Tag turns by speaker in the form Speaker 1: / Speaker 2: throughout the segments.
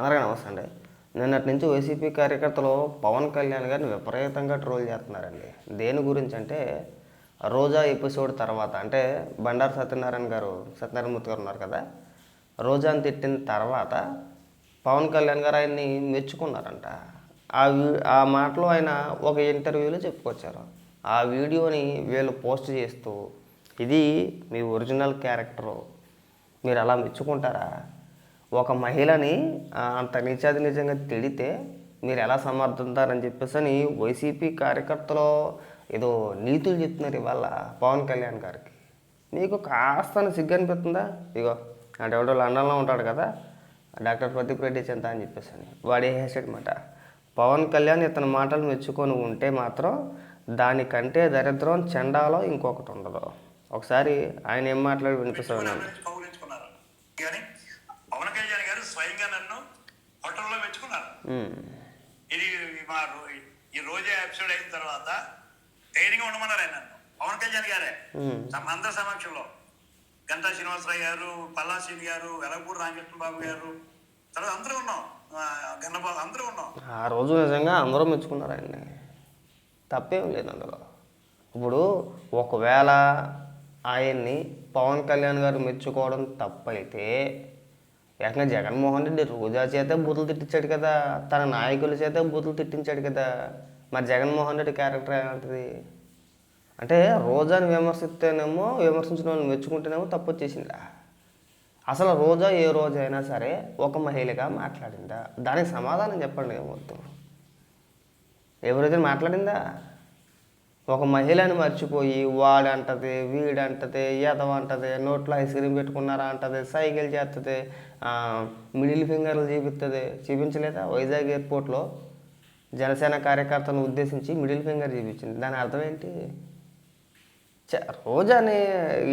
Speaker 1: అందరికీ నమస్తే అండి. నిన్నటి నుంచి వైసీపీ కార్యకర్తలు పవన్ కళ్యాణ్ గారిని విపరీతంగా ట్రోల్ చేస్తున్నారండి. దేని గురించి అంటే రోజా ఎపిసోడ్ తర్వాత అంటే బండారు సత్యనారాయణ గారు సత్యనారాయణమూర్తి గారు ఉన్నారు కదా రోజాని తిట్టిన తర్వాత పవన్ కళ్యాణ్ గారు ఆయన్ని మెచ్చుకున్నారంట. ఆ వీ ఆ మాటలు ఆయన ఒక ఇంటర్వ్యూలో చెప్పుకొచ్చారు. ఆ వీడియోని వీళ్ళు పోస్ట్ చేస్తూ ఇది మీ ఒరిజినల్ క్యారెక్టరు మీరు అలా మెచ్చుకుంటారా? ఒక మహిళని అంత నిజాది నిజంగా తిడితే మీరు ఎలా సమర్థిస్తారని చెప్పేసి అని వైసీపీ కార్యకర్తలు ఏదో నీతులు చెప్తున్నారు ఇవాళ పవన్ కళ్యాణ్ గారికి. మీకు కాస్త సిగ్గు అనిపిస్తుందా? ఇగో అంటే ఎవడో లండన్లో ఉంటాడు కదా డాక్టర్ ప్రదీప్ రెడ్డి చెంత అని చెప్పేసి అని వాడు వేసేటమాట పవన్ కళ్యాణ్ ఇతని మాటలు మెచ్చుకొని ఉంటే మాత్రం దానికంటే దరిద్రం చెండాలో ఇంకొకటి ఉండదు. ఒకసారి ఆయన ఏం మాట్లాడి వినిపిస్తాను నేను
Speaker 2: గురించి కౌగులించుకున్నారు కానీ పవన్ కళ్యాణ్ గారు స్వయంగా నన్ను హోటల్లో మెచ్చుకున్నారు. ఇది మా ఈ రోజే ఎపిసోడ్ అయిన తర్వాత ధైర్యంగా ఉండమన్నారు ఆయన నన్ను. పవన్ కళ్యాణ్ గారే. అందరి సమక్షంలో. గంటా శ్రీనివాసరావు గారు పల్లాసీని గారు వెలగపూడి రామకృష్ణ బాబు గారు తర్వాత అందరూ ఉన్నాం. గన్నబాబు అందరూ ఉన్నాం.
Speaker 1: ఆ రోజు నిజంగా అందరూ మెచ్చుకున్నారు ఆయన్ని. తప్పేం లేదు అందులో. ఇప్పుడు ఒకవేళ ఆయన్ని పవన్ కళ్యాణ్ గారు మెచ్చుకోవడం తప్పైతే ఏకంగా జగన్మోహన్ రెడ్డి రోజా చేతే బూతులు తిట్టించాడు కదా తన నాయకుల చేతే బూతులు తిట్టించాడు కదా. మరి జగన్మోహన్ రెడ్డి క్యారెక్టర్ ఎలాంటిది అంటే రోజాని విమర్శిస్తేనేమో విమర్శించిన వాళ్ళని మెచ్చుకుంటేనేమో తప్పు వచ్చేసిందా అసలు రోజా ఏ రోజైనా సరే ఒక మహిళగా మాట్లాడిందా? దానికి సమాధానం చెప్పండి ఏమొద్దు ఎవరైతే మాట్లాడిందా? ఒక మహిళని మర్చిపోయి వాడంటది వీడంటది ఎదవంటది నోట్లో ఐస్ క్రీమ్ పెట్టుకున్నారా అంటది సైకిల్ చేస్తుంది మిడిల్ ఫింగర్లు చూపిస్తుంది చూపించలేదా? వైజాగ్ ఎయిర్పోర్ట్లో జనసేన కార్యకర్తలను ఉద్దేశించి మిడిల్ ఫింగర్ చూపించింది. దాని అర్థం ఏంటి? చ- రోజాని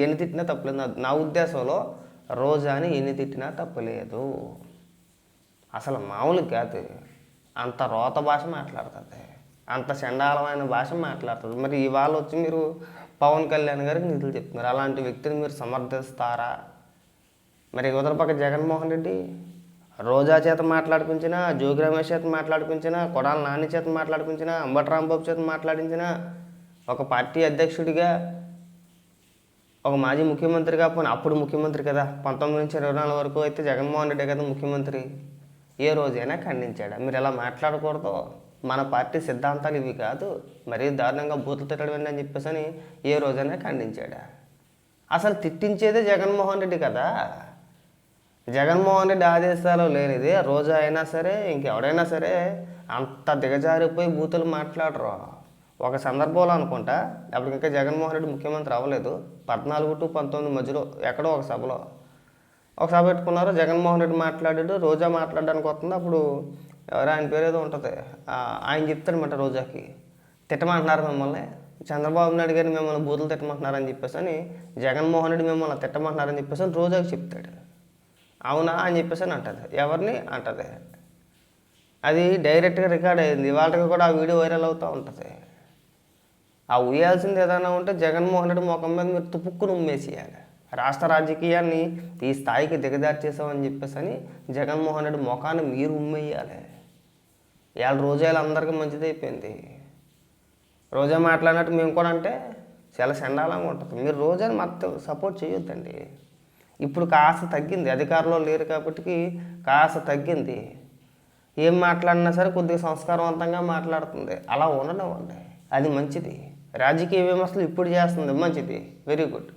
Speaker 1: ఎన్ని తిట్టినా తప్పలేదు. నా ఉద్దేశంలో రోజాని ఎన్ని తిట్టినా తప్పలేదు. అసలు మామూలు కాదు. అంత రోత భాష మాట్లాడుతుంది. అంత చండాలమైన భాష మాట్లాడుతుంది. మరి ఇవాళ వచ్చి మీరు పవన్ కళ్యాణ్ గారికి నిధులు చెప్తున్నారు. అలాంటి వ్యక్తిని మీరు సమర్థిస్తారా? మరి ఇవతల పక్క జగన్మోహన్ రెడ్డి రోజా చేత మాట్లాడిపించినా జోగి రమేష్ చేత మాట్లాడిపించినా కొడాల నాని చేత మాట్లాడిపించినా అంబటి రాంబాబు చేత మాట్లాడించిన ఒక పార్టీ అధ్యక్షుడిగా ఒక మాజీ ముఖ్యమంత్రిగా పోనీ అప్పుడు ముఖ్యమంత్రి కదా పంతొమ్మిది నుంచి ఇరవై నాలుగు వరకు అయితే జగన్మోహన్ రెడ్డి కదా ముఖ్యమంత్రి. ఏ రోజైనా ఖండించాడా? మీరు ఎలా మాట్లాడకూడదు మన పార్టీ సిద్ధాంతాలు ఇవి కాదు మరీ దారుణంగా బూతులు తిట్టడం అని చెప్పేసి అని ఏ రోజైనా ఖండించాడా? అసలు తిట్టించేదే జగన్మోహన్ రెడ్డి కదా. జగన్మోహన్ రెడ్డి ఆదేశాలు లేనిది రోజా అయినా సరే ఇంకెవడైనా సరే అంత దిగజారిపోయి బూతులు మాట్లాడరు. ఒక సందర్భంలో అనుకుంటా అప్పుడు ఇంకా జగన్మోహన్ రెడ్డి ముఖ్యమంత్రి అవ్వలేదు. పద్నాలుగు టు పంతొమ్మిది మధ్యలో ఎక్కడో ఒక సభలో. ఒక సభ పెట్టుకున్నారు జగన్మోహన్ రెడ్డి మాట్లాడాడు రోజా మాట్లాడడానికి వస్తుంది. అప్పుడు ఎవరు ఆయన పేరు ఏదో ఉంటుంది. ఆయన చెప్తాడనమాట రోజాకి. తిట్టమంటున్నారు మిమ్మల్ని. చంద్రబాబు నాయుడు గారిని మిమ్మల్ని బూతులు తిట్టమంటున్నారని చెప్పేసి అని జగన్మోహన్ రెడ్డి మిమ్మల్ని తిట్టమంటున్నారని చెప్పేసి అని రోజాకి చెప్తాడు. అవునా అని చెప్పేసి అని అంటది. ఎవరిని? అంటుంది. అది డైరెక్ట్గా రికార్డ్ అయింది. వాళ్ళకి కూడా ఆ వీడియో వైరల్ అవుతూ ఉంటుంది. ఆ ఉయ్యాల్సింది ఏదైనా ఉంటే జగన్మోహన్ రెడ్డి ముఖం మీద మీరు తుపుక్కును ఉమ్మేసేయాలి రాష్ట్ర రాజకీయాన్ని ఈ స్థాయికి దిగజార్చేసామని చెప్పేసి అని జగన్మోహన్ రెడ్డి ముఖాన్ని మీరు ఉమ్మేయాలి. ఇవాళ రోజాలు అందరికీ మంచిదైపోయింది. రోజా మాట్లాడినట్టు మేము కూడా అంటే చాలా చండాలంగా ఉంటుంది. మీరు రోజాని మొత్తం సపోర్ట్ చేయొద్దండి. ఇప్పుడు కాస్త తగ్గింది. అధికారంలో లేరు కాబట్టి కాస్త తగ్గింది. ఏం మాట్లాడినా సరే కొద్దిగా సంస్కారవంతంగా మాట్లాడుతుంది. అలా ఉండనివ్వండి. అది మంచిది. రాజకీయ విమర్శలు ఇప్పుడు చేస్తుంది. మంచిది. వెరీ గుడ్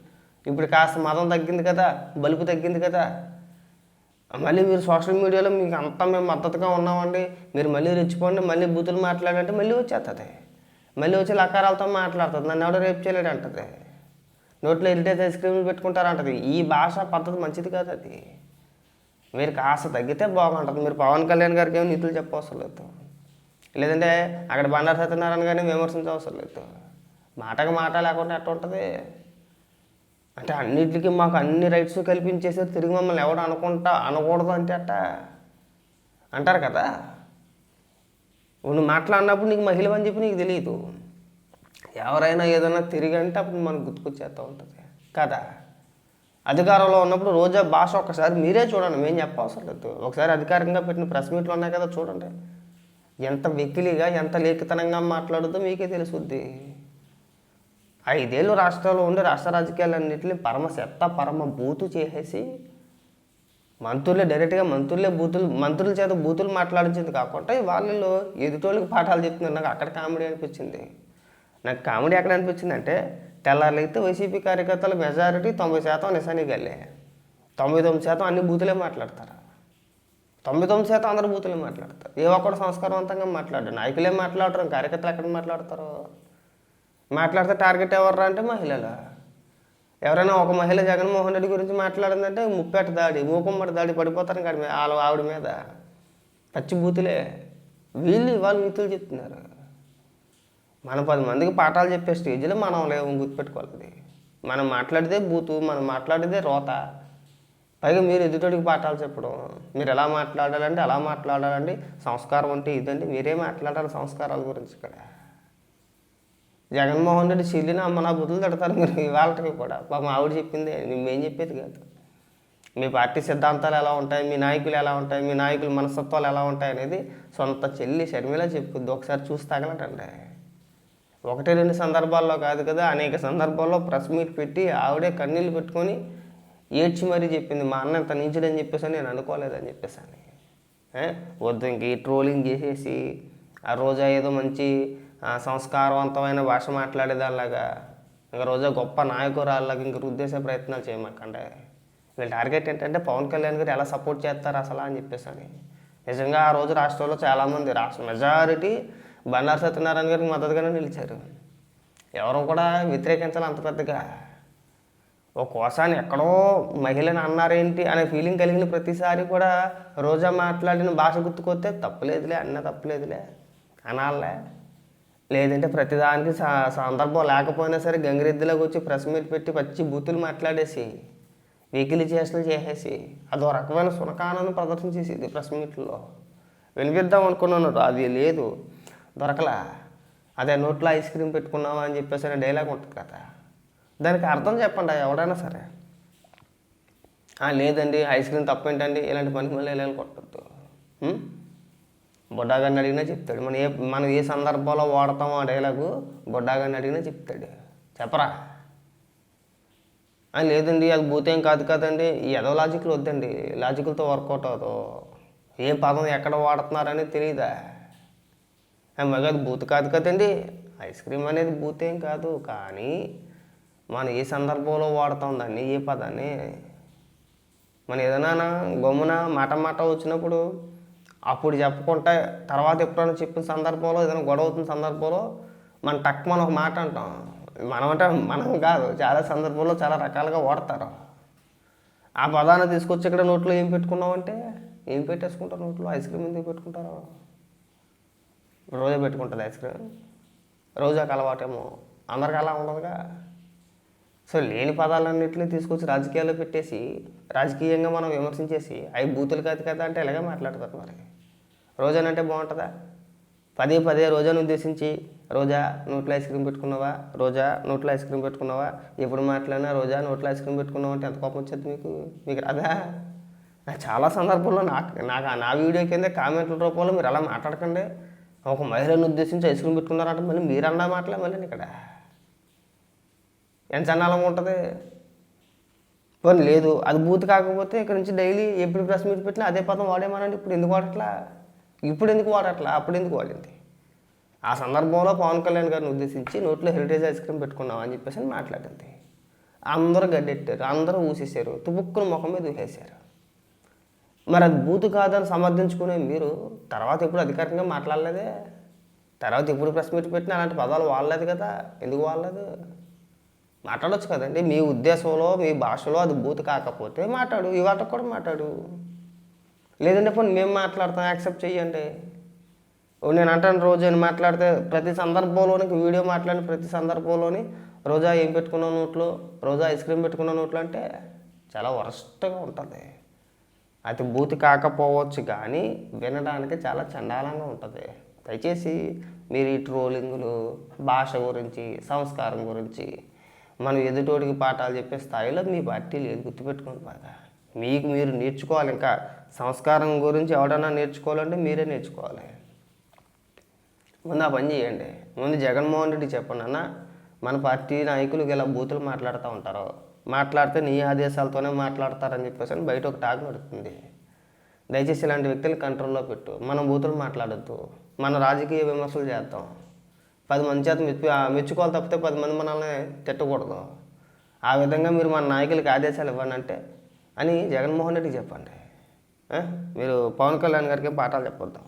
Speaker 1: ఇప్పుడు కాస్త మతం తగ్గింది కదా బలుపు తగ్గింది కదా. మళ్ళీ మీరు సోషల్ మీడియాలో మీకు అంతా మేము మద్దతుగా ఉన్నామండి. మీరు మళ్ళీ రెచ్చిపోండి మళ్ళీ బూతులు మాట్లాడంటే మళ్ళీ వచ్చేస్తుంది మళ్ళీ వచ్చి లకారాలతో మాట్లాడుతుంది. నన్ను ఎవడో రేపు చేయలేడు అంటది నోట్లో ఇరిటేజ్ ఐస్ క్రీమ్లు పెట్టుకుంటారంటది. ఈ భాష పద్ధతి మంచిది కాదు అది. మీరు కాస్త తగ్గితే బాగుంటుంది. మీరు పవన్ కళ్యాణ్ గారికి ఏమి నీతులు చెప్పవసరం లేదు. లేదంటే అక్కడ బండారు సత్యనారాయణ గారిని విమర్శించవసరం లేదు. మాటకు మాట లేకుండా ఎట్ట ఉంటుంది? అంటే అన్నిటికీ మాకు అన్ని రైట్స్ కల్పించేసారు తిరిగి మమ్మల్ని ఎవడు అనుకుంటా అనకూడదు అంటే అట్ట అంటారు కదా? నువ్వు మాట్లాడినప్పుడు నీకు మహిళ అని చెప్పి నీకు తెలియదు. ఎవరైనా ఏదైనా తిరిగి అంటే అప్పుడు మనకు గుర్తుకొచ్చేస్తూ ఉంటుంది. కదా? అధికారంలో ఉన్నప్పుడు రోజా భాష ఒక్కసారి మీరే చూడండి మేము చెప్పవసరం లేదు. ఒకసారి అధికారికంగా పెట్టిన ప్రెస్ మీట్లు ఉన్నాయి కదా చూడండి. ఎంత వెకిలిగా ఎంత లేఖితనంగా మాట్లాడుతో మీకే తెలుసుద్ది. ఐదేళ్ళు రాష్ట్రంలో ఉండి రాష్ట్ర రాజకీయాలన్నింటినీ పరమ చెత్త పరమ బూతు చేసేసి మంత్రులే డైరెక్ట్గా మంత్రులే బూతులు మంత్రుల చేత బూతులు మాట్లాడించింది కాకుండా వాళ్ళు ఎదుటోళ్ళకి పాఠాలు చెప్తున్నారు. నాకు అక్కడ కామెడీ అనిపించింది. నాకు కామెడీ ఎక్కడ అనిపించింది అంటే వైసీపీ కార్యకర్తల మెజారిటీ తొంభై శాతం నిశానికి వెళ్ళే. తొంభై తొమ్మిది శాతం అన్ని బూతులే మాట్లాడతారు. తొంభై తొమ్మిది శాతం అందరు బూతులే మాట్లాడతారు. ఏ ఒక్కడు సంస్కారవంతంగా మాట్లాడారు నాయకులే మాట్లాడరు కార్యకర్తలు ఎక్కడ మాట్లాడతారు? మాట్లాడితే టార్గెట్ ఎవర్రా అంటే మహిళలు. ఎవరైనా ఒక మహిళ జగన్మోహన్ రెడ్డి గురించి మాట్లాడిందంటే ముప్పేట దాడి మూకుమ్మడి దాడి పడిపోతారు కాడి మీద వాళ్ళ ఆవిడ మీద. పచ్చి బూతులే. వీళ్ళు ఇవాళ వీతులు చెప్తున్నారు. మనం పది మందికి పాఠాలు చెప్పే స్టేజ్లో మనం లేవు గుర్తుపెట్టుకోవాలి మనం మాట్లాడితే బూతు మనం మాట్లాడితే రోత. పైగా మీరు ఎదుటోడికి పాఠాలు చెప్పడం మీరు ఎలా మాట్లాడాలంటే అలా మాట్లాడాలండి. సంస్కారం అంటే ఇదండి మీరే మాట్లాడాలి సంస్కారాల గురించి ఇక్కడ. జగన్మోహన్ రెడ్డి చెల్లిన అమ్మ నా బుద్ధులు తిడతారు మీరు ఇవాళకి కూడా. పాపం ఆవిడ చెప్పింది మేమేం చెప్పేది కాదు. మీ పార్టీ సిద్ధాంతాలు ఎలా ఉంటాయి మీ నాయకులు ఎలా ఉంటాయి మీ నాయకుల మనస్తత్వాలు ఎలా ఉంటాయి అనేది సొంత చెల్లి షర్మిల చెప్పుద్ది. ఒకసారి చూసి తగలటండి. ఒకటి రెండు సందర్భాల్లో కాదు కదా అనేక సందర్భాల్లో ప్రెస్ మీట్ పెట్టి ఆవిడే కన్నీళ్ళు పెట్టుకొని ఏడ్చి మరీ చెప్పింది మా అన్న ఇంత నీచుడని చెప్పేసి అని నేను అనుకోలేదని చెప్పేసాను. వద్దు ఇంక ఈ ట్రోలింగ్ చేసేసి ఆ రోజా ఏదో మంచి సంస్కారవంతమైన భాష మాట్లాడేదానిలాగా ఇంకా రోజా గొప్ప నాయకురాళ్ళగా ఇంక రుద్దేసే ప్రయత్నాలు చేయమాకండి వీళ్ళ టార్గెట్ ఏంటంటే పవన్ కళ్యాణ్ గారు ఎలా సపోర్ట్ చేస్తారు అసలు అని చెప్పేసి అని నిజంగా ఆ రోజు రాష్ట్రంలో చాలామంది రాష్ట్ర మెజారిటీ బండారు సత్యనారాయణ గారికి మద్దతుగానే నిలిచారు. ఎవరు కూడా వ్యతిరేకించాలి అంత పెద్దగా. ఒక కోసాన్ని ఎక్కడో మహిళని అన్నారేంటి అనే ఫీలింగ్ కలిగిన ప్రతిసారి కూడా రోజా మాట్లాడిన భాష గుర్తుకొస్తే తప్పులేదులే అన్న తప్పులేదులే అనాలే. లేదంటే ప్రతిదానికి సందర్భం లేకపోయినా సరే గంగిరెద్దులోకి వచ్చి ప్రెస్ మీట్ పెట్టి పచ్చి బూతులు మాట్లాడేసి వెకిలి చేష్టలు చేసేసి అదో రకమైన సునకానాన్ని ప్రదర్శన చేసేది ప్రెస్ మీట్లో వినిపిద్దాం అనుకున్నాను అది లేదు. దొరకలా. అదే నోట్లో ఐస్ క్రీమ్ పెట్టుకున్నావా అని చెప్పేసి డైలాగ్ ఉంటుంది కదా. దానికి అర్థం చెప్పండి ఎవడైనా సరే. లేదండి ఐస్ క్రీమ్ తప్పేంటండి? ఇలాంటి పనికి మళ్ళీ ఇలా కొట్టద్దు. బొడ్డాగాన్ని అడిగినా చెప్తాడు. మనం ఏ మనం ఏ సందర్భంలో వాడతామో ఆ డైలాగు బొడ్డాగాన్ని అడిగినా చెప్తాడు. చెప్పరా? లేదండి అది భూతేం కాదు కదండి. ఏదో లాజిక్లు వద్దండి. లాజిక్లతో వర్కౌట్ అవ్వదు. ఏ పదం ఎక్కడ వాడుతున్నారని తెలియదా మగది బూత్ కాదు కదండి. ఐస్ క్రీమ్ అనేది బూత్ ఏం కాదు. కానీ మనం ఏ సందర్భంలో వాడతాం దాన్ని ఏ పదాన్ని? మనం ఏదైనా గమ్మున మాట మాట వచ్చినప్పుడు అప్పుడు చెప్పుకుంటే తర్వాత ఎప్పుడైనా చెప్పిన సందర్భంలో ఏదైనా గొడవ అవుతున్న సందర్భంలో మన టక్ మనం ఒక మాట అంటాం. మనం అంటే మనం కాదు చాలా సందర్భంలో చాలా రకాలుగా వాడతారు. ఆ పదాన్ని తీసుకొచ్చి ఇక్కడ నోట్లో ఏం పెట్టుకున్నామంటే ఏం పెట్టేసుకుంటారు నోట్లో? ఐస్ క్రీమ్ ఎందుకు పెట్టుకుంటారు? రోజా పెట్టుకుంటుంది ఐస్ క్రీమ్ రోజాకి అలవాటేమో అందరికి అలా ఉండదుగా. సో లేని పదాలన్నింటినీ తీసుకొచ్చి రాజకీయాల్లో పెట్టేసి రాజకీయంగా మనం విమర్శించేసి అవి బూతులు కాదు కదా అంటే ఇలాగే మాట్లాడతారు మరి? రోజానంటే బాగుంటుందా? పదే పదే రోజాను ఉద్దేశించి రోజా నోట్లో ఐస్ క్రీమ్ పెట్టుకున్నావా? రోజా నోట్లో ఐస్ క్రీమ్ పెట్టుకున్నావా? ఎప్పుడు మాట్లాడినా రోజా నోట్లో ఐస్ క్రీమ్ పెట్టుకున్నావు అంటే ఎంత కోపం వచ్చేది మీకు? మీకు రాదా? నాకు చాలా సందర్భాల్లో నాకు నాకు నా వీడియో కింద కామెంట్ల రూపంలో మీరు అలా మాట్లాడకండి. ఒక మహిళను ఉద్దేశించి ఐస్ క్రీమ్ పెట్టుకున్నారంటే మళ్ళీ మీరు అన్న మాటలే మళ్ళీ ఇక్కడ. ఎంత చండాలంగా ఉంటుంది? పోనీ లేదు అది బూత్ కాకపోతే ఇక్కడ నుంచి డైలీ ఎప్పుడు ప్రెస్ మీట్ పెట్టినా అదే పదం వాడేమనండి? ఇప్పుడు ఎందుకు వాడట్లా? ఇప్పుడు ఎందుకు వాడట్లా? అప్పుడు ఎందుకు వాడింది? ఆ సందర్భంలో పవన్ కళ్యాణ్ గారిని ఉద్దేశించి నోట్లో హెరిటేజ్ ఐస్ క్రీమ్ పెట్టుకున్నాం అని చెప్పేసి మాట్లాడింది. అందరూ గడ్డెట్టారు అందరూ ఊసేశారు తుపుక్కును ముఖం మీద ఊసేశారు. మరి అది బూతు కాదని సమర్థించుకునే మీరు తర్వాత ఎప్పుడు అధికారికంగా మాట్లాడలేదే? తర్వాత ఎప్పుడు ప్రెస్ మీట్ పెట్టినా అలాంటి పదాలు వాడలేదు కదా? ఎందుకు వాడలేదు? మాట్లాడొచ్చు కదండి. మీ ఉద్దేశంలో మీ భాషలో అది బూతు కాకపోతే మాట్లాడు. ఇవాట కూడా మాట్లాడు. లేదంటే పోనీ మేము మాట్లాడతాం యాక్సెప్ట్ చేయండి నేను అంటాను రోజు అని మాట్లాడితే ప్రతి సందర్భంలోని వీడియో మాట్లాడిన ప్రతి సందర్భంలోని రోజా ఏం పెట్టుకున్నావు నోట్లో? రోజా ఐస్ క్రీమ్ పెట్టుకున్న నోట్లో అంటే చాలా వరస్ట్గా ఉంటుంది. అది బూతి కాకపోవచ్చు కానీ వినడానికి చాలా చండాలంగా ఉంటుంది. దయచేసి మీరు ఈ ట్రోలింగులు భాష గురించి సంస్కారం గురించి మనం ఎదుటోడికి పాఠాలు చెప్పే స్థాయిలో మీ పార్టీ లేదు గుర్తుపెట్టుకోండి బాగా. మీకు మీరు నేర్చుకోవాలి ఇంకా. సంస్కారం గురించి ఎవడన్నా నేర్చుకోవాలంటే మీరే నేర్చుకోవాలి. ముందు ఆ పని చేయండి. ముందు జగన్మోహన్ రెడ్డి చెప్పండి అన్న మన పార్టీ నాయకులు ఇలా బూతులు మాట్లాడుతూ ఉంటారు. మాట్లాడితే నీ ఆదేశాలతోనే మాట్లాడతారని చెప్పేసి అని బయట ఒక టాక్ నడుస్తుంది దయచేసి ఇలాంటి వ్యక్తులు కంట్రోల్లో పెట్టు. మనం బూతులు మాట్లాడద్దు. మన రాజకీయ విమర్శలు చేద్దాం. పది మంది చేత మెచ్చు మెచ్చుకోవాలి తప్పితే పది మంది మనల్ని తిట్టకూడదు. ఆ విధంగా మీరు మన నాయకులకి ఆదేశాలు ఇవ్వండి అంటే అని జగన్మోహన్ రెడ్డికి చెప్పండి. మీరు పవన్ కళ్యాణ్ గారికి పాఠాలు చెప్పొద్దాం.